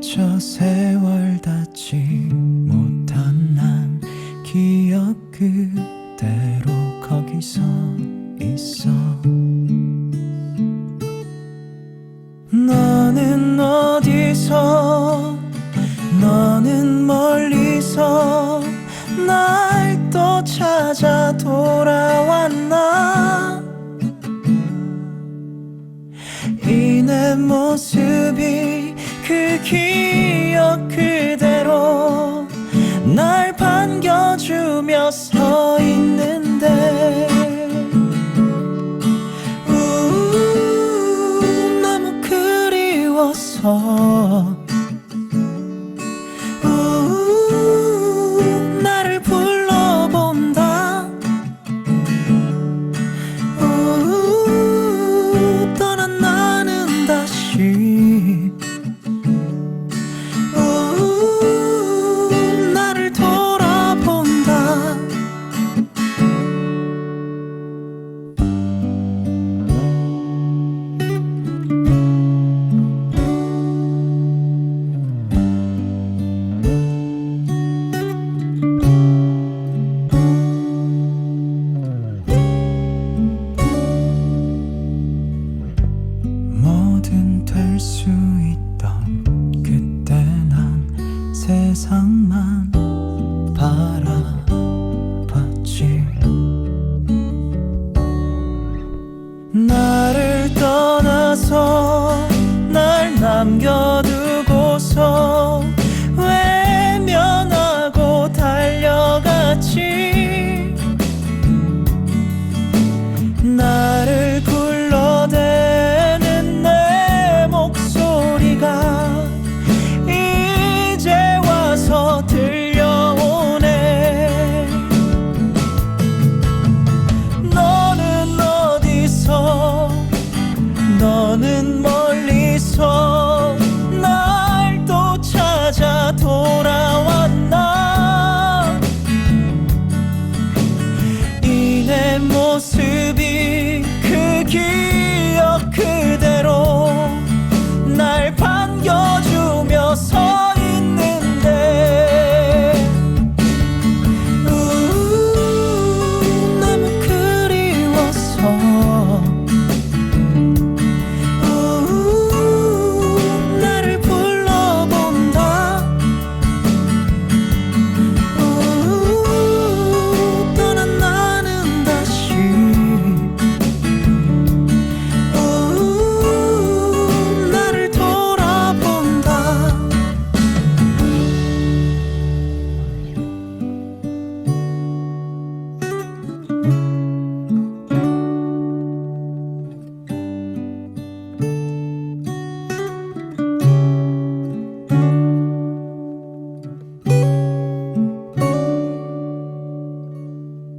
미처 세월 닿지 못한 난 기억 그대로 거기서 있어. 너는 어디서 너는 멀리서 날 또 찾아 돌아 그 기억 그대로 날 반겨주며 서 있는데. 우 너무 그리워서 세상만 바라봤지. 나 너는 멀리서 날 또 찾아 돌아왔나? 이 내 모습이 그길